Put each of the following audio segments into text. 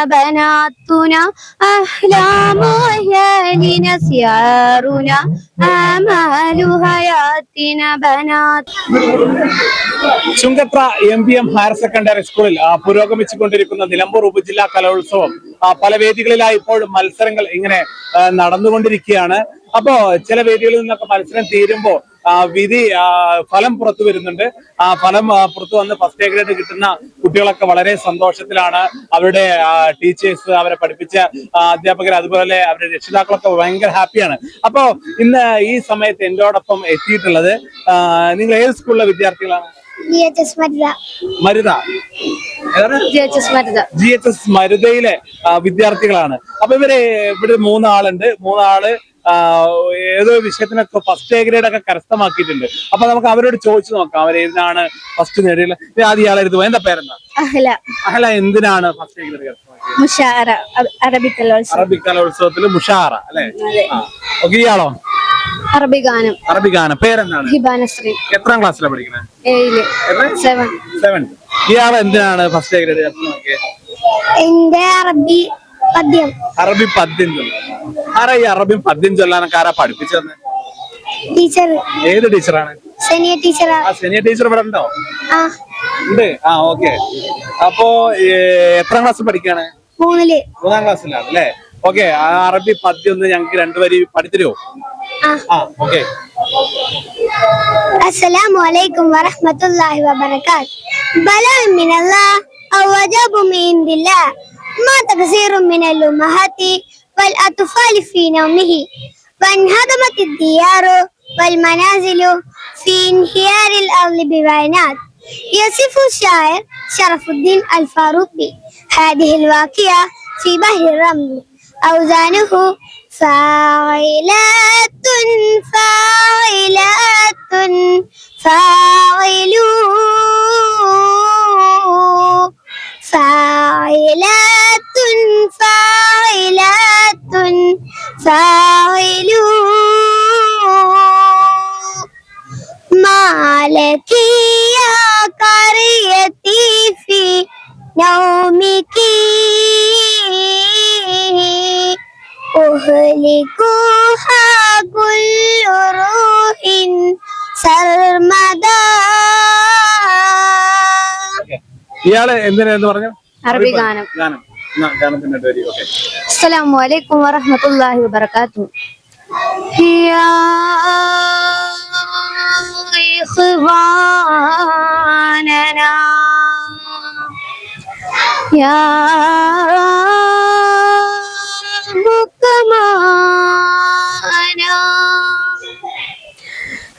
بناتنا أحلام أهلنا سيارنا آمال حياتنا بنات Chungathara M B M higher secondary സ്കൂളിൽ ആ, പുരോഗമിച്ചുകൊണ്ടിരിക്കുന്ന നിലമ്പൂർ ഉപജില്ലാ കലോത്സവം ആ, പല വേദികളിലായി ഇപ്പോൾ മത്സരങ്ങൾ ഇങ്ങനെ ആ, നടന്നുകൊണ്ടിരിക്കുകയാണ് അപ്പോ ചില വേദികളിൽ നിന്നൊക്കെ മത്സരം തീരുമ്പോ ആ, വിധി ഫലം പുറത്തു വരുന്നുണ്ട്. ആ ഫലം പുറത്തു വന്ന് ഫസ്റ്റ് ഗ്രേഡ് കിട്ടുന്ന കുട്ടികളൊക്കെ വളരെ സന്തോഷത്തിലാണ്. അവരുടെ ടീച്ചേഴ്സ് അവരെ പഠിപ്പിച്ച അധ്യാപകർ അതുപോലെ അവരുടെ രക്ഷിതാക്കളൊക്കെ ഭയങ്കര ഹാപ്പിയാണ് അപ്പോ ഇന്ന് ഈ സമയത്ത് എന്റോടൊപ്പം എത്തിയിട്ടുള്ളത് നിങ്ങൾ ഏത് സ്കൂളിലെ വിദ്യാർത്ഥികളാണ്? G H S Marutha. G H മരുതയിലെ വിദ്യാർത്ഥികളാണ്. അപ്പൊ ഇവർ ഇവിടെ മൂന്നാളുണ്ട്. മൂന്നാൾ ഏതോ വിഷയത്തിനൊക്കെ ഫസ്റ്റ് എ ഗ്രേഡ് ഒക്കെ കരസ്ഥമാക്കിയിട്ടുണ്ട്. അപ്പൊ നമുക്ക് അവരോട് ചോദിച്ചു നോക്കാം. അവർ ഏതിനാണ് ഫസ്റ്റ് നേടിയുള്ള ആദ്യം ഇയാളെടുത്ത് പോയി. എന്താ പേരെന്താ? അഹ്ല. അഹല എന്തിനാണ് ഫസ്റ്റ് എ ഗ്രേഡ് കരസ്ഥമാക്കിയത്? അറബി കലോത്സവത്തിൽ മുഷാറ അല്ലേ. ഓക്കെ ഇയാളോ? അറബി ഗാനം. അറബി ഗാനം. പേരെന്താണ്? ഹിബാനശ്രീ എത്രാം ക്ലാസ്സിലാണ് പഠിക്കുന്നത് ഏഴിൽ. സെവൻ സെവൻ ഇയാൾ എന്തിനാണ് ഫസ്റ്റ് ഗ്രേഡ് എന്റെ അറബി പദ്യം. അറബി പദ്യം ആരാ ഈ അറബി പദ്യം ചൊല്ലാനൊക്കെ ആരാ പഠിപ്പിച്ചത് ടീച്ചർ ഏത് ടീച്ചറാണ് സനിയ ടീച്ചർ ആ സെനിയർ ടീച്ചർ ഇവിടെ ഉണ്ടോ ആ ഉണ്ട് ആ ഓക്കെ അപ്പോ ഏ, എത്രാം ക്ലാസ് പഠിക്കാണ് മൂന്നില് മൂന്നാം ക്ലാസ്സിലാണ് അല്ലേ ഓക്കെ ആ അറബി പദ്യം ഒന്ന് ഞങ്ങൾക്ക് രണ്ടുപേരി പഠിത്തരുമോ ആ ആ ഓക്കെ السلام عليكم ورحمة الله وبركاته بلاء من الله أو وجب من عند الله ما تكثير من الأمهات والأطفال في نومه. وانهدمت الديار والمنازل في انهيار الأرض ببيانات. يصف الشاعر شرف الدين الفاروقي هذه الواقعة في بحر الرمل. أوزانه فاعلات فاعلات فاعلون. روح سرمدا ഇയാള് എന്തിനാന്ന് പറഞ്ഞു അറബി ഗാനം. ഗാനം എന്നാ, ഗാനത്തിന്റെ വരി ഓക്കെ السلام عليكم ورحمة الله وبركاته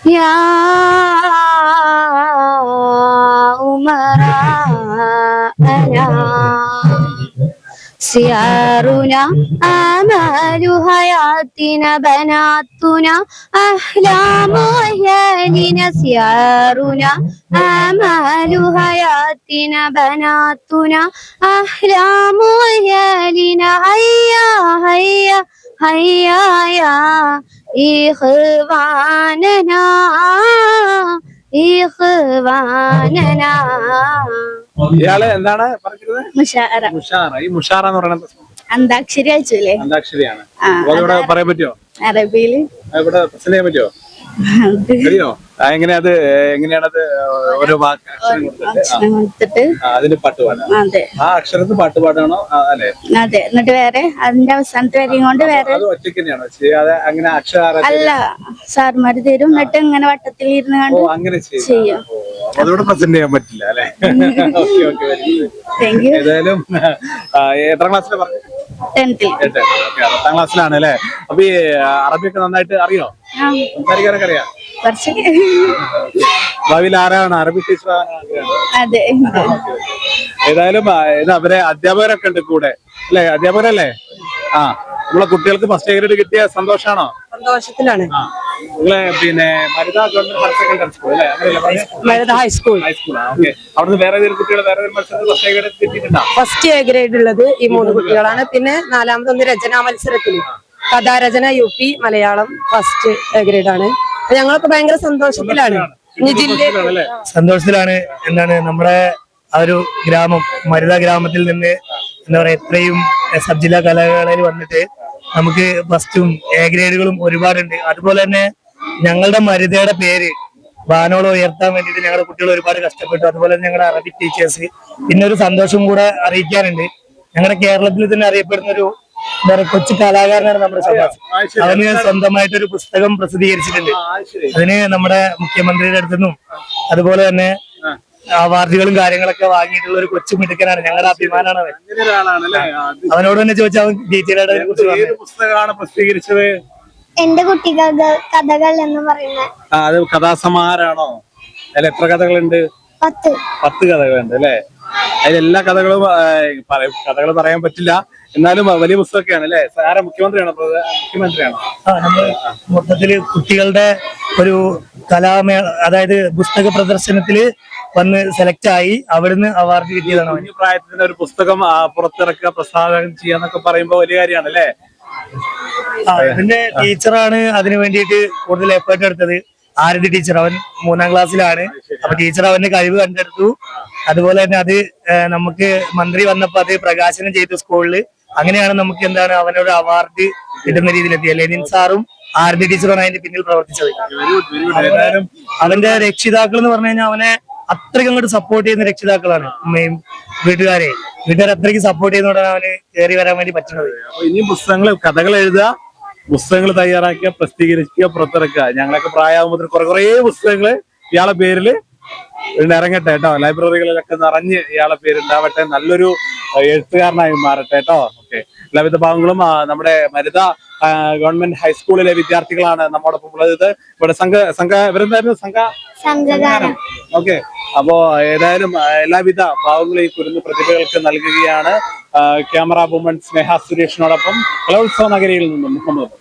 يا أمراءنا سيارنا آمال حياتنا بناتنا أحلام أهلنا سيارنا آمال حياتنا بناتنا أحلام أهلنا هيا هيا هيا يا إخواننا إخواننا ഇയാള് എന്താണ് പറഞ്ഞത് മുഷാറ മുഷാറ ഈ മുഷാറ എന്ന് പറയുന്നത് അന്താക്ഷരി അയച്ചില്ലേ അന്താക്ഷരിയാണ് ആ, അപ്പൊ അതിവിടെ പറയാൻ പറ്റുമോ അറബിയില് ഇവിടെ പ്രസന്റ് ചെയ്യാൻ പറ്റുമോ എങ്ങനെയാ അത് എങ്ങനെയാണ് അത് ഓരോ അക്ഷരം കൊടുത്തിട്ട്? അതിന് പാട്ട് പാടാം. അതെ. ആ അക്ഷരത്തിന് പാട്ട് പാടാണോ? ആ, അല്ലെ? അതെ. എന്നിട്ട് വേറെ? അതിന്റെ അവസാനത്തെ വരെയും കൊണ്ട് വേറെ? അത് ഒറ്റയ്ക്ക് തന്നെയാണോ? ചെയ്യാതെ അങ്ങനെ അക്ഷര അല്ല സാർമാര് തരും. എന്നിട്ട് ഇങ്ങനെ വട്ടത്തിൽ ഇരുന്ന് കണ്ട് അങ്ങനെ ചെയ്യും. അതോടെ പ്രസന്റ് ചെയ്യാൻ പറ്റില്ല അല്ലെ? ഏതായാലും എത്ര പറഞ്ഞു? ടെൻത്തിൽ. പത്താം ക്ലാസ്സിലാണ് അല്ലെ? അപ്പൊ ഈ അറബിയൊക്കെ നന്നായിട്ട് അറിയോ? സംസാരിക്കാനൊക്കെ അറിയാം. ഭാവിയിൽ ആരാണ്? അറബി ടീച്ചർ അതെ. ഏതായാലും അവരെ അധ്യാപകരൊക്കെ ഉണ്ട് കൂടെ. അല്ലെ? അധ്യാപകരല്ലേ? ആ നമ്മളെ കുട്ടികൾക്ക് ഫസ്റ്റ് ഗ്രേഡ് കിട്ടിയ സന്തോഷാണോ? സന്തോഷത്തിലാണ്. നിങ്ങളെ പിന്നെ Marutha government higher secondary school അല്ലേ? High school high school okay. അവിടുന്ന് വേറെ ഏതെങ്കിലും കുട്ടികൾ വേറെ first grade first A grade ഉള്ളത് ഈ മൂന്ന് കുട്ടികളാണ്. പിന്നെ നാലാമത് ഒന്ന് രചനാ മത്സരത്തിൽ കഥാരചന യു പി മലയാളം ഫസ്റ്റ് ഗ്രേഡാണ് ഗ്രേഡ് ആണ്. അപ്പൊ ഞങ്ങളൊക്കെ ഭയങ്കര സന്തോഷത്തിലാണ്. സന്തോഷത്തിലാണ്. എന്താണ് നമ്മുടെ ആ ഒരു ഗ്രാമം മരുത ഗ്രാമത്തിൽ നിന്ന് എന്താ പറയാ ഇത്രയും സബ് ജില്ലാ കലാകാലയിൽ വന്നിട്ട് നമുക്ക് ഫസ്റ്റും എ ഗ്രേഡുകളും ഒരുപാടുണ്ട്. അതുപോലെ തന്നെ ഞങ്ങളുടെ മരുതയുടെ പേര് വാനോളം ഉയർത്താൻ വേണ്ടിയിട്ട് ഞങ്ങളുടെ കുട്ടികൾ ഒരുപാട് കഷ്ടപ്പെട്ടു. അതുപോലെ തന്നെ ഞങ്ങളുടെ അറബിക് ടീച്ചേഴ്സ് പിന്നെ ഒരു സന്തോഷം കൂടെ അറിയിക്കാനുണ്ട്. ഞങ്ങളുടെ കേരളത്തിൽ തന്നെ അറിയപ്പെടുന്ന ഒരു എന്താ പറയുക കൊച്ചു കലാകാരനാണ് നമ്മുടെ സഭാസ് അവന് സ്വന്തമായിട്ട് ഒരു പുസ്തകം പ്രസിദ്ധീകരിച്ചിട്ടുണ്ട്. അതിന് നമ്മുടെ മുഖ്യമന്ത്രിയുടെ അടുത്തു നിന്നും അതുപോലെ തന്നെ അവാർഡുകളും കാര്യങ്ങളൊക്കെ വാങ്ങിയിട്ടുള്ള ഒരു കൊച്ചു മിടുക്കനാണ്. ഞങ്ങളുടെ അഭിമാനാണ് അവൻ. അവനോട് തന്നെ ചോദിച്ചാൽ അവൻ ഡീറ്റെയിൽ ആയിട്ട് അതിനെ കുറിച്ച് ഏത് പുസ്തകമാണ് പ്രസിദ്ധീകരിച്ചത്? എന്റെ കുട്ടികൾക്ക് കഥകൾ എന്ന് പറയുന്ന ആ അത് കഥാസമാഹാരാണോ അല്ല എത്ര കഥകളുണ്ട്? പത്ത്. പത്ത് കഥകളുണ്ട് അല്ലേ? അതിലെല്ലാ കഥകളും കഥകൾ പറയാൻ പറ്റില്ല. എന്നാലും വലിയ പുസ്തകമൊക്കെയാണ് അല്ലെ? സാറെ മുഖ്യമന്ത്രിയാണ്? മുഖ്യമന്ത്രിയാണ്? മൊത്തത്തിൽ കുട്ടികളുടെ ഒരു കലാമേള അതായത് പുസ്തക പ്രദർശനത്തിൽ വന്ന് സെലക്ട് ആയി അവിടുന്ന് അവാർഡ് കിട്ടിയതാണ് കുഞ്ഞു പ്രായത്തിൽ ഒരു പുസ്തകം പുറത്തിറക്കുക പ്രസാദനം ചെയ്യാന്നൊക്കെ പറയുമ്പോ വലിയ കാര്യമാണ് അല്ലേ? ടീച്ചറാണ് അതിനു വേണ്ടിയിട്ട് കൂടുതൽ എഫേർട്ട് എടുത്തത്. ആരതി ടീച്ചർ അവൻ മൂന്നാം ക്ലാസ്സിലാണ് അപ്പൊ ടീച്ചർ അവന്റെ കഴിവ് കണ്ടെടുത്തു. അതുപോലെ തന്നെ അത് നമുക്ക് മന്ത്രി വന്നപ്പോ അത് പ്രകാശനം ചെയ്തു സ്കൂളിൽ അങ്ങനെയാണ് നമുക്ക് എന്താണ് അവനൊരു അവാർഡ് കിട്ടുന്ന രീതിയിലെത്തിയത് ലെനിൻ സാറും ആർ ഡി ടീച്ചറും അതിന്റെ പിന്നിൽ പ്രവർത്തിച്ചത്. അവന്റെ രക്ഷിതാക്കൾ എന്ന് പറഞ്ഞു കഴിഞ്ഞാൽ അവനെ അത്രയ്ക്ക് അങ്ങോട്ട് സപ്പോർട്ട് ചെയ്യുന്ന രക്ഷിതാക്കളാണ് അമ്മയും വീട്ടുകാരെ. വീട്ടുകാർ അത്രയ്ക്ക് സപ്പോർട്ട് ചെയ്യുന്നതുകൊണ്ടാണ് അവന് കയറി വരാൻ വേണ്ടി പറ്റുന്നത്. ഇനിയും പുസ്തകങ്ങൾ കഥകൾ എഴുതുക. പുസ്തകങ്ങൾ തയ്യാറാക്കുക പ്രസിദ്ധീകരിക്കുക പുറത്തിറക്കുക. ഞങ്ങളൊക്കെ പ്രായമാകുമ്പോൾ കുറെ കുറേ പുസ്തകങ്ങൾ ഇയാളെ പേരിൽ ഇറങ്ങട്ടെ കേട്ടോ. ലൈബ്രറികളിലൊക്കെ നിറഞ്ഞ് ഇയാളെ പേരുണ്ടാവട്ടെ. നല്ലൊരു എഴുത്തുകാരനായി മാറട്ടെ കേട്ടോ. ഓക്കെ. എല്ലാവിധ ഭാഗങ്ങളും നമ്മുടെ മരുത ഗവൺമെന്റ് ഹൈസ്കൂളിലെ വിദ്യാർത്ഥികളാണ് നമ്മോടൊപ്പം ഉള്ളത്. ഇവിടെ സംഘ സംഘ ഇവരെന്തായിരുന്നു? സംഘ? ഓക്കെ. അപ്പോ ഏതായാലും എല്ലാവിധ ഭാവങ്ങളും ഈ കുരുന്ന് പ്രതിഭകൾക്ക് നൽകുകയാണ്. ക്യാമറ വുമൺ സ്നേഹ സുരേഷിനോടൊപ്പം കലോത്സവ നഗരിയിൽ നിന്നും മുഹമ്മദ്